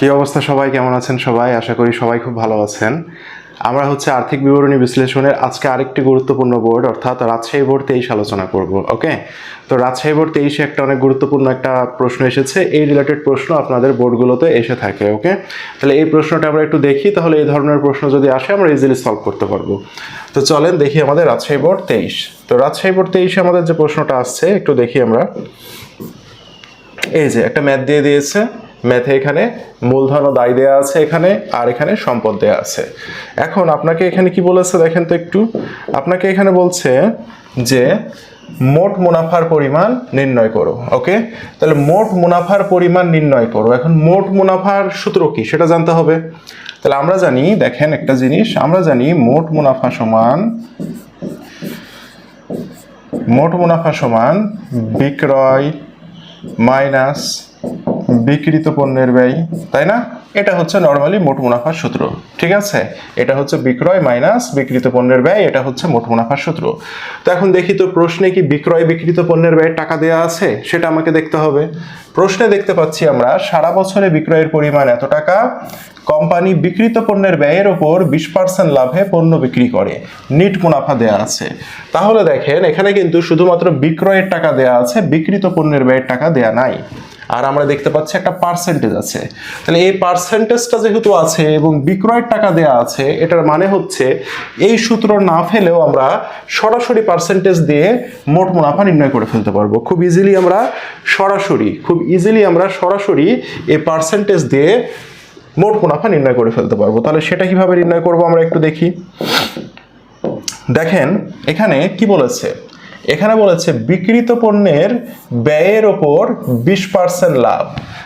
কি অবস্থা? সবাই কেমন আছেন সবাই? আশা করি সবাই খুব ভালো আছেন। আমরা হচ্ছে আর্থিক বিবরণী বিশ্লেষণের আজকে আরেকটি গুরুত্বপূর্ণ বোর্ড, অর্থাৎ রাজশাহী বোর্ড তেইশ আলোচনা করব, ওকে? তো রাজশাহী বোর্ড তেইশে একটা অনেক গুরুত্বপূর্ণ একটা প্রশ্ন এসেছে। এই রিলেটেড প্রশ্ন আপনাদের বোর্ডগুলোতে এসে থাকে, ওকে? তাহলে এই প্রশ্নটা আমরা একটু দেখি, তাহলে এই ধরনের প্রশ্ন যদি আসে আমরা ইজিলি সলভ করতে পারব। তো চলেন দেখি আমাদের রাজশাহী বোর্ড তেইশ। তো রাজশাহী বোর্ড তেইশে আমাদের যে প্রশ্নটা আসছে, একটু দেখি আমরা। এই যে একটা ম্যাথ দিয়ে দিয়েছে। ম্যাথে এখানে মূলধন ও দায় দেওয়া আছে এখানে, আর এখানে সম্পদ দেওয়া আছে। এখন আপনাকে এখানে কি বলেছে দেখেন তো একটু। আপনাকে এখানে বলছে যে, মোট মুনাফার পরিমাণ নির্ণয় করো ওকে তাহলে মোট মুনাফার পরিমাণ নির্ণয় করো। এখন মোট মুনাফার সূত্র কি? সেটা জানতে হবে। তাহলে আমরা জানি, দেখেন একটা জিনিস, আমরা জানি মোট মুনাফা সমান, মোট মুনাফা সমান বিক্রয় মাইনাস বিক্রিত পণ্যের ব্যয়, তাই না? এটা হচ্ছে নর্মালি মোট মুনাফার সূত্র, ঠিক আছে? এটা হচ্ছে বিক্রয় মাইনাস বিক্রিত পণ্যের ব্যয়, এটা হচ্ছে মোট মুনাফার সূত্র। তো এখন দেখি তো প্রশ্নে কি বিক্রয় বিক্রিত পণ্যের ব্যয়ের টাকা দেওয়া আছে? সেটা আমাকে দেখতে হবে। প্রশ্নে দেখতে পাচ্ছি আমরা, সারা বছরে বিক্রয়ের পরিমাণ এত টাকা? কোম্পানি বিক্রিত পণ্যের ব্যয়ের ওপর বিশ পার্সেন্ট লাভে পণ্য বিক্রি করে, নিট মুনাফা দেয়া আছে। তাহলে দেখেন, এখানে কিন্তু শুধুমাত্র বিক্রয়ের টাকা দেয়া আছে বিক্রিত পণ্যের ব্যয়ের টাকা দেয়া নাই। আর আমরা দেখতে পাচ্ছি একটা পার্সেন্টেজ আছে। তাহলে এই পার্সেন্টেজটা যেহেতু আছে এবং বিক্রয়ের টাকা দেয়া আছে, এটার মানে হচ্ছে এই সূত্র না ফেলেও আমরা সরাসরি পার্সেন্টেজ দিয়ে মোট মুনাফা নির্ণয় করে ফেলতে পারব। খুব ইজিলি আমরা সরাসরি, খুব ইজিলি আমরা সরাসরি এই পার্সেন্টেজ দিয়ে মোট মুনাফা নির্ণয় করে ফেলতে পারব। তাহলে সেটা কীভাবে নির্ণয় করব আমরা একটু দেখি। দেখেন, এখানে কি বলেছে? এখানে বলেছে বিক্রিত পণ্যের ব্যয়ের ওপর বিশ পার্সেন্ট লাভ।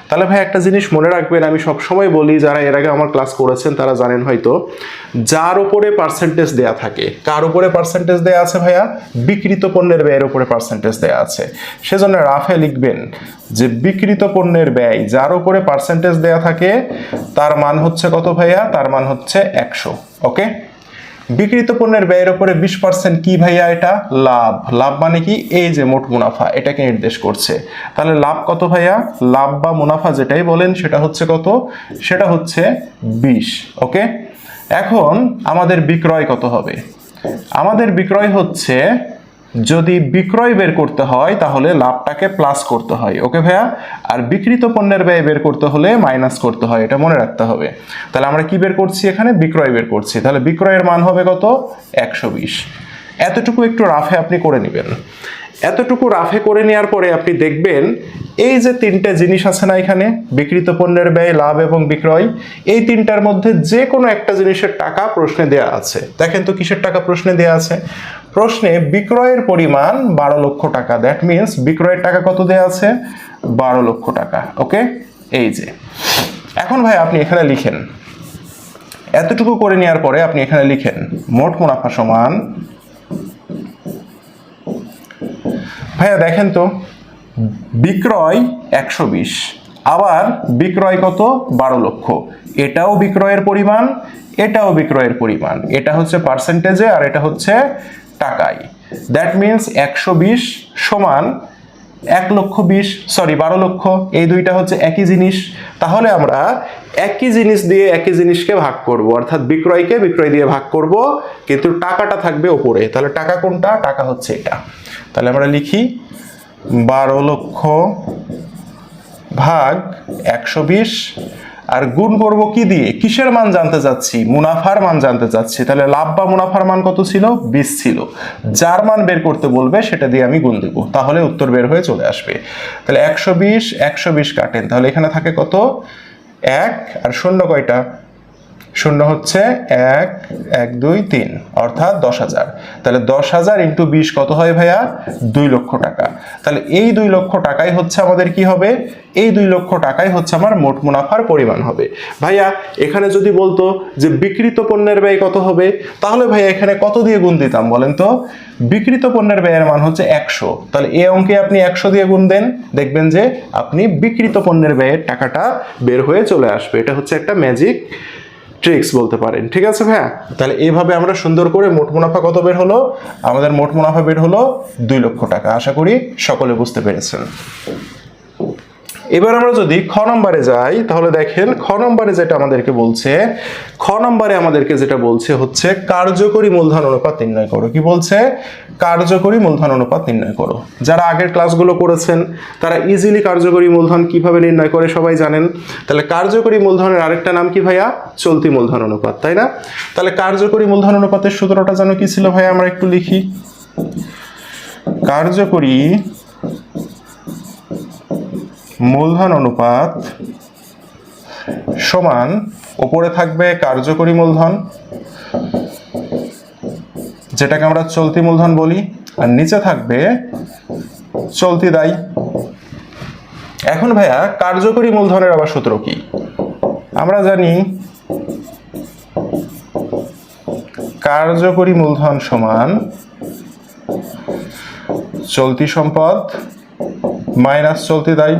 তাহলে ভাই একটা জিনিস মনে রাখবেন, আমি সবসময় বলি, যারা এর আগে আমার ক্লাস করেছেন তারা জানেন হয়তো, যার উপরে পার্সেন্টেজ দেয়া থাকে, কার উপরে পার্সেন্টেজ দেয়া আছে ভাইয়া? বিক্রিত পণ্যের ব্যয়ের উপরে পার্সেন্টেজ দেয়া আছে। সেজন্য রাফে লিখবেন যে বিক্রিত পণ্যের ব্যয় যার উপরে পার্সেন্টেজ দেয়া থাকে, তার মান হচ্ছে কত ভাইয়া? তার মান হচ্ছে একশো ওকে বিক্রিত পণ্যের ব্যয়ের উপরে বিশ পার্সেন্ট কি ভাইয়া এটা? লাভ। লাভ মানে কি? এই যে মোট মুনাফা, এটাকে নির্দেশ করছে। তাহলে লাভ কত ভাইয়া? লাভ বা মুনাফা যেটাই বলেন, সেটা হচ্ছে কত? সেটা হচ্ছে বিশ, ওকে? এখন আমাদের বিক্রয় কত হবে? আমাদের বিক্রয় হচ্ছে যদি বিক্রয় বের করতে হয়, তাহলে লাভটাকে প্লাস করতে হয়। ওকে ভাইয়া? আর বিক্রিত পণ্যের ব্যয় বের করতে হলে মাইনাস করতে হয়, এটা মনে রাখতে হবে। তাহলে আমরা কি বের করছি এখানে? বিক্রয় বের করছি। তাহলে বিক্রয়ের মান হবে কত? একশো বিশ। এতটুকু একটু রাফে আপনি করে নেবেন। এতটুকু রাফে করে নেওয়ার পরে আপনি দেখবেন, এই যে তিনটে জিনিস আছে না এখানে বিক্রিত পণ্যের ব্যয়, লাভ এবং বিক্রয়, এই তিনটার মধ্যে যে কোনো একটা জিনিসের টাকা প্রশ্নে দেয়া আছে। দেখেন তো কিসের টাকা প্রশ্নে দেয়া আছে? প্রশ্নে বিক্রয়ের পরিমাণ বারো লক্ষ টাকা। দ্যাট মিনস বিক্রয়ের টাকা কত দেয়া আছে? বারো লক্ষ টাকা। ওকে এই যে। এখন ভাই আপনি এখানে লিখেন। এতটুকু করে নেওয়ার পরে আপনি এখানে লিখেন, মোট মুনাফা সমান ভাইয়া দেখেন তো, বিক্রয় একশো বিশ, আবার বিক্রয় কত? বারো লক্ষ। এটাও বিক্রয়ের পরিমাণ, এটাও বিক্রয়ের পরিমাণ। এটা হচ্ছে পার্সেন্টেজে আর এটা হচ্ছে টাকায়। দ্যাট মিনস একশো বিশ সমান এক লক্ষ বিশ সরি বারো লক্ষ, এই দুইটা হচ্ছে একই জিনিস। তাহলে আমরা একই জিনিস দিয়ে একই জিনিসকে ভাগ করব। অর্থাৎ বিক্রয়কে বিক্রয় দিয়ে ভাগ করব, কিন্তু টাকাটা থাকবে ওপরে। তাহলে টাকা কোনটা? টাকা হচ্ছে এটা। তাহলে আমরা লিখি বারো লক্ষ ভাগ একশো বিশ আর গুণ করব কি দিয়ে? কিসের মান জানতে চাচ্ছি? মুনাফার মান জানতে চাচ্ছি। তাহলে লাভ বা মুনাফার মান কত ছিল? বিশ ছিল। যার মান বের করতে বলবে, সেটা দিয়ে আমি গুণ দেবো। তাহলে উত্তর বের হয়ে চলে আসবে। তাহলে একশো বিশ একশো বিশ কাটেন। তাহলে এখানে থাকে কত? এক। আর শূন্য কয়টা? শূন্য হচ্ছে এক এক, দুই, তিন, অর্থাৎ দশ হাজার। তাহলে দশ হাজার ইন্টু বিশ কত হয় ভাইয়া? দুই লক্ষ টাকা। তাহলে এই দুই লক্ষ টাকাই হচ্ছে আমাদের কি হবে? এই দুই লক্ষ টাকাই হচ্ছে আমার মোট মুনাফার পরিমাণ হবে। ভাইয়া, এখানে যদি বলতো যে বিক্রিত পণ্যের ব্যয় কত হবে? তাহলে ভাইয়া এখানে কত দিয়ে গুণ দিতাম বলেন তো? বিক্রিত পণ্যের ব্যয়ের মান হচ্ছে একশো। তাহলে এই অঙ্কে আপনি একশো দিয়ে গুণ দেন। দেখবেন যে আপনি বিক্রিত পণ্যের ব্যয়ের টাকাটা বের হয়ে চলে আসবে। এটা হচ্ছে একটা ম্যাজিক ট্রিক্স বলতে পারেন, ঠিক আছে ভাইয়া? তাহলে এইভাবে আমরা সুন্দর করে মোট মুনাফা কত বের হলো? আমাদের মোট মুনাফা বের হলো দুই লক্ষ টাকা। আশা করি সকলে বুঝতে পেরেছেন। এবার আমরা যদি খ নম্বরে যাই, তাহলে দেখেন খ নম্বরে যেটা আমাদেরকে বলছে, খ নম্বরে আমাদেরকে যেটা বলছে হচ্ছে কার্যকরী মূলধন অনুপাত নির্ণয় করো। কি বলছে? কার্যকরী মূলধন অনুপাত নির্ণয় করো। যারা আগের ক্লাসগুলো করেছেন, তারা ইজিলি কার্যকরী মূলধন কীভাবে নির্ণয় করে সবাই জানেন। তাহলে কার্যকরী মূলধনের আরেকটা নাম কি ভাইয়া? চলতি মূলধন অনুপাত, তাই না? তাহলে কার্যকরী মূলধন অনুপাতের সূত্রটা যেন কি ছিল ভাইয়া? আমরা একটু লিখি। কার্যকরী মূলধন অনুপাত সমান ওপরে থাকবে কার্যকরী মূলধন, যেটাকে আমরা চলতি মূলধন বলি, আর নিচে থাকবে চলতি দায়। এখন ভাইয়া, কার্যকরী মূলধনের আবার সূত্র কি? আমরা জানি কার্যকরী মূলধন সমান চলতি সম্পদ মাইনাস চলতি দায়।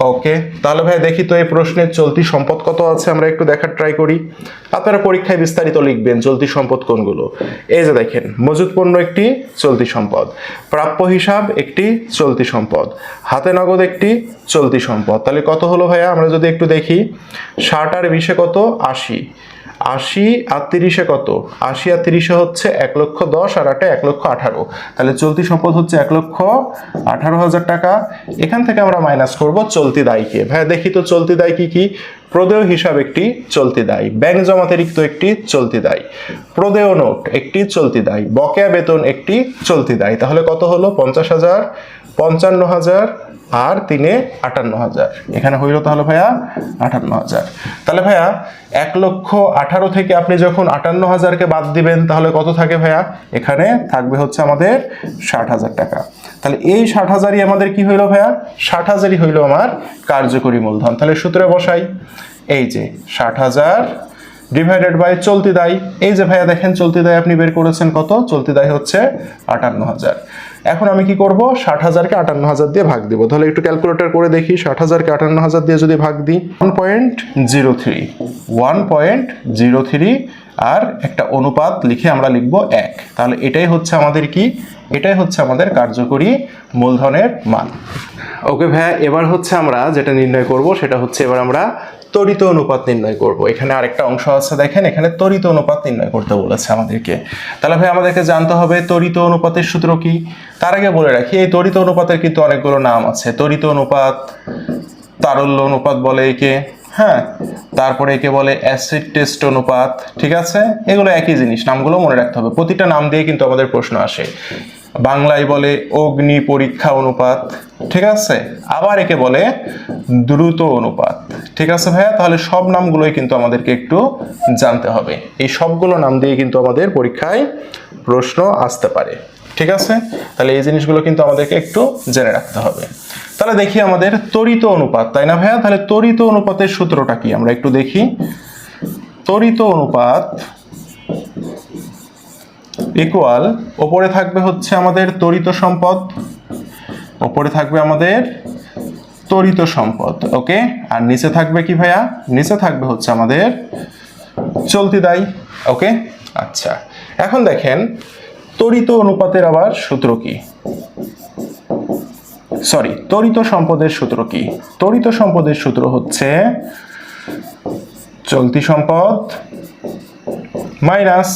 ওকে তাহলে ভাই দেখি তো এই প্রশ্নের চলতি সম্পদ কত আছে, আমরা একটু দেখার ট্রাই করি। আপনারা পরীক্ষায় বিস্তারিত লিখবেন চলতি সম্পদ কোনগুলো। এই যে দেখেন মজুদ পণ্য একটি, চলতি সম্পদ। প্রাপ্য হিসাব একটি, চলতি সম্পদ। হাতে নগদ একটি, চলতি সম্পদ। তাহলে কত হলো ভাইয়া? আমরা যদি একটু দেখি, ষাট আর বিশে কত? আশি। আশি আর তিরিশে কত? আশি আর তিরিশে হচ্ছে এক লক্ষ দশ আর আটে এক লক্ষ আঠারো। তাহলে চলতি সম্পদ হচ্ছে এক লক্ষ আঠারো হাজার টাকা। এখান থেকে আমরা মাইনাস করব চলতি দায়কে। ভাই দেখি তো চলতি দায় কি কি? প্রদেয় হিসাব একটি চলতি দায়। ব্যাংক জমাতিরিক্ত একটি চলতি দায়। প্রদেয় নোট একটি চলতি দায়। বকেয়া বেতন একটি চলতি দায়। তাহলে কত হলো? পঞ্চাশ হাজার পঞ্চান্ন হাজার আর তিনে আটান্ন হাজার। এখানে হইল তাহলে ভাইয়া আটান্ন হাজার। তাহলে ভাইয়া এক লক্ষ আঠারো থেকে আপনি যখন আটান্ন হাজারকে বাদ দিবেন, তাহলে কত থাকে ভাইয়া? এখানে থাকবে হচ্ছে আমাদের ষাট হাজার টাকা। তাহলে এই ষাট হাজারই আমাদের কি হইল ভাইয়া? ষাট হাজারই হইল আমার কার্যকরী মূলধন। তাহলে সূত্রে বসাই, এই যে ষাট হাজার ডিভাইডেড বাই চলতি দায়, এই যে ভাইয়া দেখেন চলতি দায় আপনি বের করেছেন কত? চলতি দায় হচ্ছে আটান্ন হাজার। এখন আমি কি করব? ষাট হাজারকে আটান্ন হাজার দিয়ে ভাগ দিব। তাহলে একটু ক্যালকুলেটর করে দেখি, ষাট হাজারকে আটান্ন হাজার দিয়ে যদি ভাগ দিই one point zero three one point zero three আর একটা অনুপাত লিখে আমরা লিখব এক। তাহলে এটাই হচ্ছে আমাদের কি? এটাই হচ্ছে আমাদের কার্যকরী মূলধনের মান। ওকে ভাইয়া, এবার হচ্ছে আমরা যেটা নির্ণয় করব, সেটা হচ্ছে এবার আমরা তড়িত অনুপাত নির্ণয় করব। এখানে আরেকটা অংশ আছে, দেখেন, এখানে তড়িত অনুপাত নির্ণয় করতে বলেছে আমাদেরকে। তাহলে ভাই, আমাদেরকে জানতে হবে তড়িত অনুপাতের সূত্র কি? তার আগে বলে রাখি, এই তড়িত অনুপাতের কিন্তু অনেকগুলো নাম আছে। তড়িত অনুপাত, তারল্য অনুপাত বলে একে হ্যাঁ? তারপরে একে বলে অ্যাসিড টেস্ট অনুপাত, ঠিক আছে? এগুলো একই জিনিস, নামগুলো মনে রাখতে হবে। প্রতিটা নাম দিয়ে কিন্তু আমাদের প্রশ্ন আসে। বাংলায় বলে অগ্নি পরীক্ষা অনুপাত, ঠিক আছে? আবার একে বলে দ্রুত অনুপাত, ঠিক আছে ভাইয়া? তাহলে সব নামগুলোই কিন্তু আমাদেরকে একটু জানতে হবে। এই সবগুলো নাম দিয়ে কিন্তু আমাদের পরীক্ষায় প্রশ্ন আসতে পারে, ঠিক আছে? তাহলে এই জিনিসগুলো কিন্তু আমাদেরকে একটু জেনে রাখতে হবে। তাহলে দেখি আমাদের তড়িত অনুপাত, তাই না ভাইয়া? তাহলে তড়িত অনুপাতের সূত্রটা কি? আমরা একটু দেখি। তড়িত অনুপাত ইকুয়াল ওপরে থাকবে হচ্ছে আমাদের তড়িত সম্পদ। ওপরে থাকবে আমাদের তড়িত সম্পদ, ওকে? আর নিচে থাকবে কি ভাইয়া? নিচে থাকবে হচ্ছে আমাদের চলতি দায়, ওকে? আচ্ছা এখন দেখেন তড়িত অনুপাতের আবার সূত্র কি? সরি তড়িত সম্পদের সূত্র কি? তড়িত সম্পদের সূত্র হচ্ছে চলতি সম্পদ মাইনাস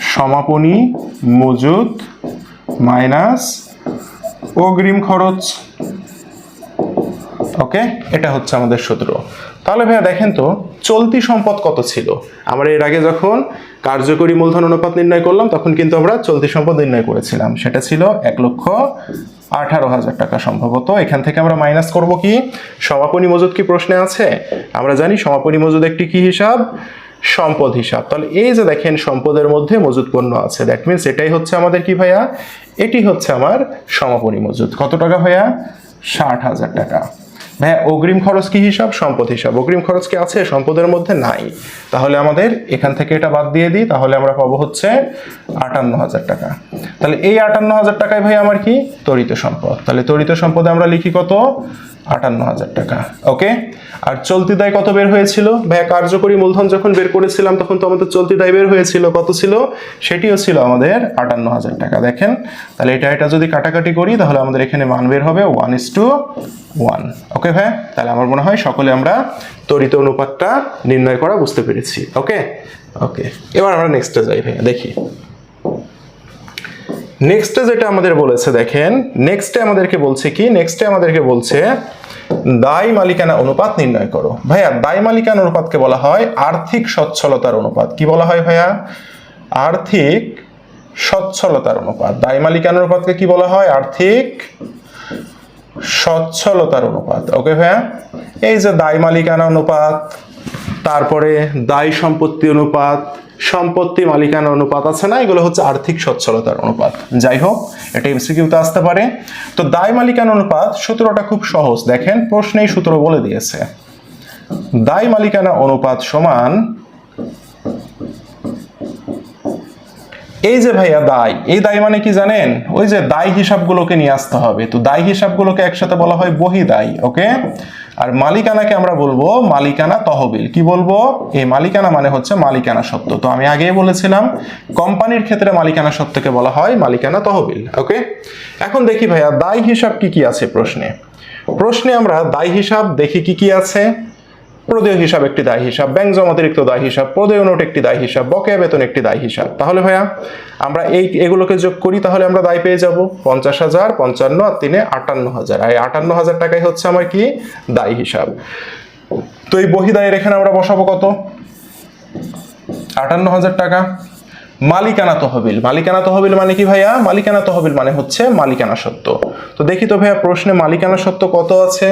সমাপনী, মজুদ, মাইনাস, অগ্রিম খরচ। ওকে, এটা হচ্ছে আমাদের সূত্র। তাহলে ভাইয়া দেখেন তো, চলতি সম্পদ কত ছিল? আমরা এর আগে যখন কার্যকরী মূলধন অনুপাত নির্ণয় করলাম, তখন কিন্তু আমরা চলতি সম্পদ নির্ণয় করেছিলাম। সেটা ছিল এক লক্ষ আঠারো হাজার টাকা সম্ভবত। এখান থেকে আমরা মাইনাস করব কি? সমাপনী মজুদ কি প্রশ্নে আছে? আমরা জানি সমাপনী মজুদ একটি কি হিসাব? সম্পদ হিসাব। তাহলে এই যে দেখেন সম্পদের মধ্যে মজুদ পণ্য আছে দ্যাট মিনস এটাই হচ্ছে আমাদের কি ভাইয়া? এটি হচ্ছে আমার সমাপনী মজুদ। কত টাকা ভাইয়া? ষাট হাজার টাকা। ভাইয়া অগ্রিম খরচ কি হিসাব? সম্পদ হিসাব। অগ্রিম খরচ কি আছে? সম্পদের মধ্যে নাই। তাহলে আমাদের এখান থেকে এটা বাদ দিয়ে দিই। তাহলে আমরা পাবো হচ্ছে আটান্ন হাজার টাকা। তাহলে এই আটান্ন হাজার টাকায় ভাই আমার কি? তরিত সম্পদ। তাহলে তরিত সম্পদে আমরা লিখি কত? আটান্ন হাজার টাকা। ওকে? আর চলতি দায় কত বের হয়েছিল? ভাইয়া, কার্যকরী মূলধন যখন বের করেছিলাম, তখন তো আমাদের চলতি দায় বের হয়েছিল। কত ছিল? সেটিও ছিল আমাদের আটান্ন হাজার টাকা। দেখেন তাহলে এটা এটা যদি কাটাকাটি করি, তাহলে আমাদের এখানে মান বের হবে one is two one okay ভাই? তাহলে আমার মনে হয় সকলে আমরা তড়িৎ অনুপাতটা নির্ণয় করা বুঝতে পেরেছি। ওকে ওকে এবার আমরা নেক্সটে যাই, ভাইয়া, দেখি। নেক্সটে যেটা আমাদের বলেছে, দেখেন নেক্সটে আমাদেরকে বলছে কি? নেক্সটে আমাদেরকে বলছে, দায় মালিকানা অনুপাত নির্ণয় করো। ভাইয়া, দায় মালিকানা অনুপাতকে বলা হয় আর্থিক সচ্ছলতার অনুপাত। কি বলা হয়, ভাইয়া? আর্থিক সচ্ছলতার অনুপাত। দায় মালিকানা অনুপাতকে কি বলা হয়? আর্থিক সচ্ছলতার অনুপাত। ওকে ভাইয়া? এই যে দায় মালিকানা অনুপাত, তারপরে দায় সম্পত্তি অনুপাত, সম্পত্তি মালিকানা অনুপাত আছে না? এগুলো হচ্ছে আর্থিক সচ্ছলতার অনুপাত। যাই হোক, এটা এমসিকিউতে আসতে পারে। তো দায় মালিকানা অনুপাত সূত্রটা খুব সহজ। দেখেন, প্রশ্নেই সূত্র বলে দিয়েছে। দায় মালিকানা অনুপাত সমান এই যে ভাইয়া দায় এই দায় মানে কি জানেন? ওই যে দায় হিসাবগুলোকে নিয়ে আসতে হবে। তো দায় হিসাবগুলোকে একসাথে বলা হয় বহি দায় ওকে? আর মালিকানাকে আমরা বলব মালিকানা তহবিল। কি বলব? এই মালিকানা মানে হচ্ছে মালিকানা সত্ত্ব তো আমি আগেই বলেছিলাম, কোম্পানির ক্ষেত্রে মালিকানা সত্ত্বকে বলা হয় মালিকানা তহবিল, ওকে? এখন দেখি ভাইয়া দায় হিসাব কি কি আছে প্রশ্নে? প্রশ্নে আমরা দায় হিসাব দেখি কি কি আছে। প্রদেয় হিসাব একটি দায় হিসাব ব্যাংক জমা অতিরিক্ত দায় হিসাব, প্রদেয় নোট একটি দায় হিসাব, বকেয়া বেতন একটি দায় হিসাব। তাহলে ভাইয়া, আমরা এই এগুলোকে যোগ করি, তাহলে আমরা দায় পেয়ে যাব। পঞ্চাশ হাজার, পঞ্চান্ন আর তিনে আটান্ন হাজার। আর আটান্ন হাজার টাকাই হচ্ছে আমার কি? দায় হিসাব। তো এই বহি দায়ের এখানে আমরা বসাবো কত? আটান্ন হাজার টাকা। মালিকানা তহবিল। মালিকানা তহবিল মানে কি ভাইয়া? মালিকানা তহবিল মানে হচ্ছে মালিকানা সত্ত্ব তো দেখি তো ভাইয়া, প্রশ্নে মালিকানা সত্ত্ব কত আছে?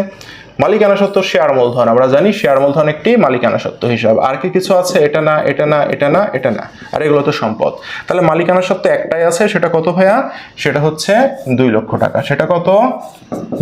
মালিকানা সত্ত্ব শেয়ার মূলধন। আমরা জানি শেয়ার মূলধন একটি মালিকানা সত্ত্ব হিসাব। আর কি কিছু আছে? এটা না এটা না এটা না এটা না। আর এগুলো তো সম্পদ। তাহলে মালিকানা সত্ত্ব একটাই আছে, সেটা কত ভাইয়া? সেটা হচ্ছে দুই লক্ষ টাকা। সেটা কত?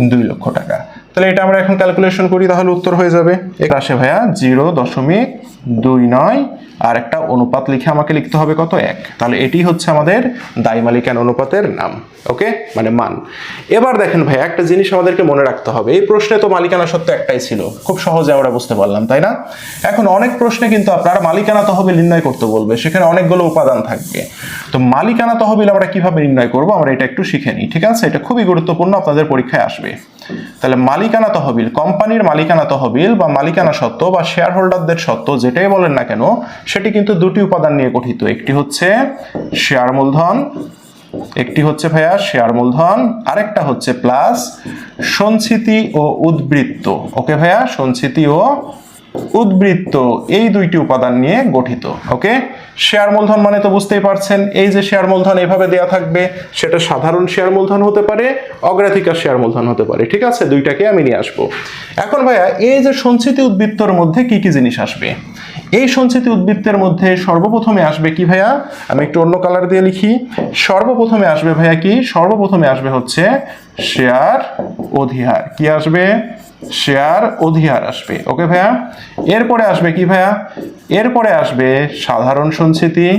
দুই লক্ষ টাকা। তাহলে এটা আমরা এখন ক্যালকুলেশন করি, তাহলে উত্তর হয়ে যাবে। এক আসে ভাইয়া, জিরো দশমিক দুই নয় আর একটা অনুপাত লিখে আমাকে লিখতে হবে কত? এক। তাহলে এটি হচ্ছে আমাদের দায় মালিকানা অনুপাতের নাম, ওকে? মানে মান। এবার দেখেন ভাই, একটা জিনিস আমাদেরকে মনে রাখতে হবে। এই প্রশ্নে তো মালিকানা সত্য একটাই ছিল। খুব সহজে আমরা বুঝতে পারলাম, তাই না? এখন অনেক প্রশ্নে কিন্তু আপনারা মালিকানা তহবিল নির্ণয় করতে বলবে, সেখানে অনেকগুলো উপাদান থাকবে। তো মালিকানা তহবিল আমরা কীভাবে নির্ণয় করব? আমরা এটা একটু শিখে নিই, ঠিক আছে? এটা খুবই গুরুত্বপূর্ণ, আপনাদের পরীক্ষায় আসবে। তাহলে মালিকানা তহবিল, কোম্পানির মালিকানা তহবিল বা মালিকানা সত্ত্ব বা শেয়ার হোল্ডারদের সত্ত্ব, যেটাই বলেন না কেন সেটি কিন্তু দুটি উপাদান নিয়ে গঠিত। একটি হচ্ছে শেয়ার মূলধন, একটি হচ্ছে ভাইয়া শেয়ার মূলধন, আরেকটা হচ্ছে প্লাস সঞ্চিতি ও উদ্বৃত্ত। ওকে ভাইয়া? সঞ্চিতি ও উদ্বৃত্ত, এই দুইটি উপাদান নিয়ে গঠিত। ওকে? শেয়ার মূলধন মানে তো বুঝতেই পারছেন, এই যে শেয়ার মূলধন এভাবে দেয়া থাকবে, সেটা সাধারণ শেয়ার মূলধন হতে পারে, অগ্রাধিকার শেয়ার মূলধন হতে পারে। ঠিক আছে? দুইটাকে আমি নিয়ে আসব। এখন ভাইয়া, এই যে সঞ্চিতি উদ্বৃত্তর মধ্যে কি কি জিনিস আসবে? এই সঞ্চিতি উদ্বৃত্তের মধ্যে সর্বপ্রথমে আসবে কি ভাইয়া? আমি একটু অন্য কালার দিয়ে লিখি। সর্বপ্রথমে আসবে ভাইয়া কি? সর্বপ্রথমে আসবে হচ্ছে শেয়ার অধিহার। কি আসবে? শেয়ার অধিহার আসবে। ওকে ভাইয়া? এরপরে আসবে কি ভাইয়া? এরপরে আসবে সাধারণ সঞ্চিতি।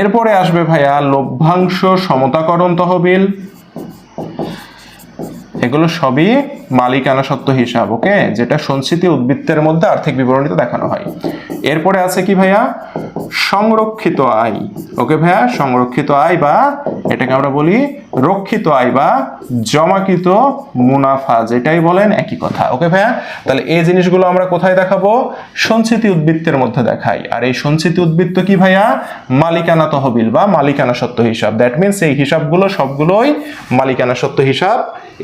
এরপরে আসবে ভাইয়া লভ্যাংশ সমতাকরণ তহবিল। এগুলো সবই মালিকানা সত্ত্ব হিসাব ওকে যেটা সঞ্চিতি উদ্বৃত্তের মধ্যে আর্থিক বিবরণীতে দেখানো হয়। এরপরে আছে কি ভাইয়া? সংরক্ষিত আয় ওকে ভাইয়া? সংরক্ষিত আয় বা এটাকে আমরা বলি রক্ষিত আয় বা জমাকৃত মুনাফা, যেটাই বলেন একই কথা ওকে ভাইয়া? তাহলে এই জিনিসগুলো আমরা কোথায় দেখাবো? সঞ্চিতি উদ্বৃত্তের মধ্যে দেখাই। আর এই সঞ্চিতি উদ্বৃত্ত কি ভাইয়া? মালিকানা তহবিল বা মালিকানা সত্ত্ব হিসাব। দ্যাট মিনস এই হিসাবগুলো সবগুলোই মালিকানা সত্ত্ব হিসাব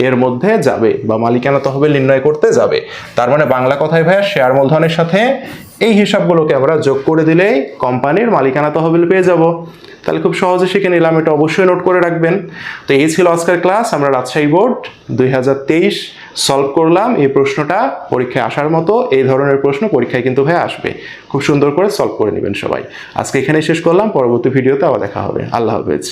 এর মধ্যে যাবে বা মালিকানা তহবিল নির্ণয় করতে যাবে? তার মানে বাংলা কথায় ভাইয়া শেয়ার মূলধনের সাথে এই হিসাবগুলোকে আমরা যোগ করে দিলেই কোম্পানির মালিকানা তহবিল পেয়ে যাব। তাহলে খুব সহজে শিখে নিলাম, এটা অবশ্যই নোট করে রাখবেন। তো এই ছিল আজকের ক্লাস আমরা রাজশাহী বোর্ড দুই হাজার তেইশ সলভ করলাম। এই প্রশ্নটা পরীক্ষায় আসার মতো এই ধরনের প্রশ্ন পরীক্ষায় কিন্তু ভাই আসবে। খুব সুন্দর করে সলভ করে নেবেন সবাই। আজকে এখানেই শেষ করলাম, পরবর্তী ভিডিওতে আবার দেখা হবে। আল্লাহ হাফেজ।